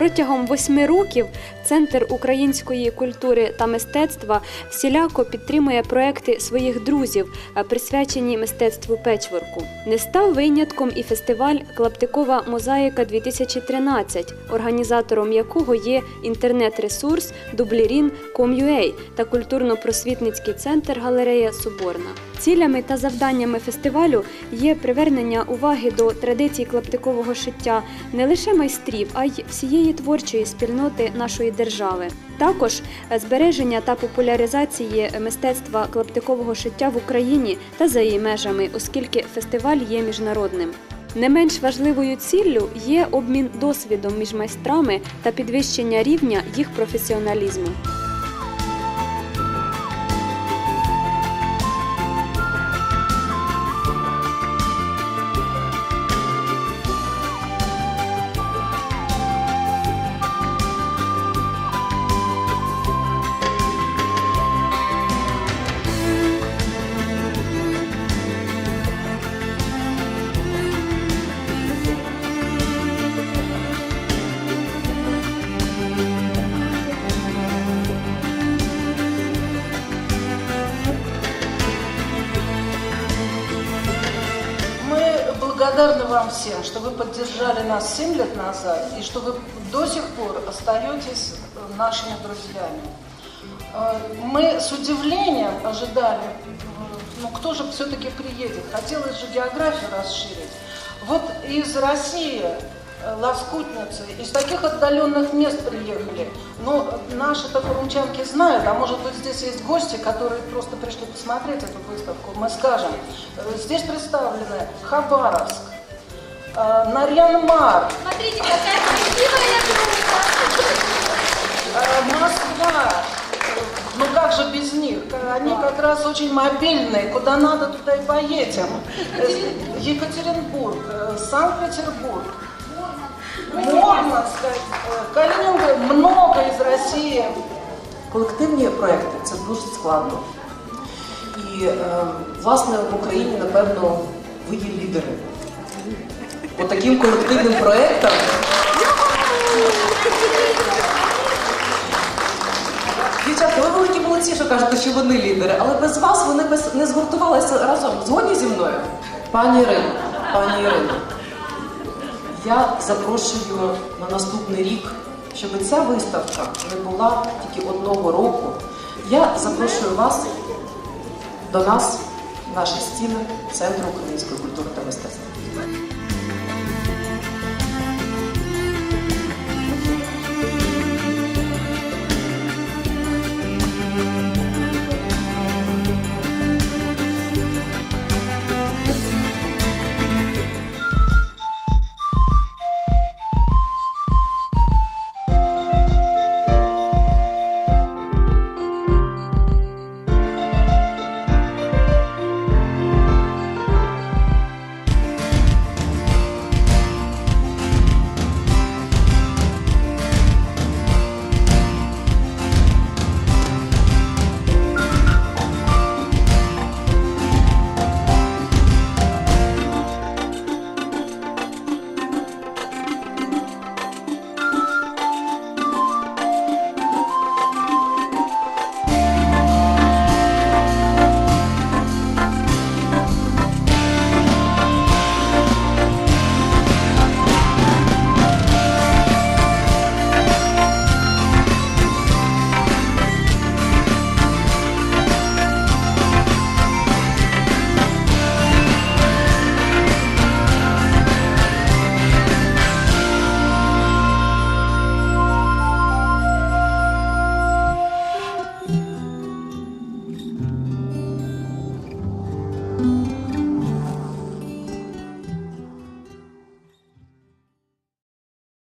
Протягом восьми років Центр української культури та мистецтва всіляко підтримує проекти своїх друзів, присвячені мистецтву печворку. Не став винятком і фестиваль Клаптикова мозаїка 2013, організатором якого є інтернет-ресурс Dublin.com.ua та культурно-просвітницький центр галерея Соборна. Цілями та завданнями фестивалю є привернення уваги до традицій клаптикового шиття не лише майстрів, а й всієї творчої спільноти нашої держави. Також збереження та популяризації мистецтва клаптикового шиття в Україні та за її межами, оскільки фестиваль є міжнародним. Не менш важливою ціллю є обмін досвідом між майстрами та підвищення рівня їх професіоналізму. Благодарны вам всем, что вы поддержали нас 7 лет назад и что вы до сих пор остаетесь э, нашими друзьями. Э, Мы с удивлением ожидали, э, ну кто же все-таки приедет, хотелось же географию расширить. Вот из России лоскутницы, из таких отдаленных мест приехали. Ну, наши-то форумчанки знают, а может быть здесь есть гости, которые просто пришли посмотреть эту выставку. Мы скажем, э, здесь представлены Хабаровск, э, Нарьян-Мар, Смотрите, какая красивая группа! э, Москва. Ну как же без них? Они как раз очень мобильные, куда надо, туда и поедем. Э, Екатеринбург, э, Санкт-Петербург, Мурманск, э, Калининград, много из России. Колективні проекти це дуже складно. І е, власне в Україні, напевно, ви є лідери. По таким колективним проектам. Дівчатка, ви великі молодці, що кажете, що вони лідери, але без вас вони не згуртувалися разом. Згодні зі мною? Пані Ірино, пані Ірино, я запрошую на наступний рік, щоб ця виставка не була тільки одного року. Я запрошую вас до нас, в наші стіни Центру української культури та мистецтва.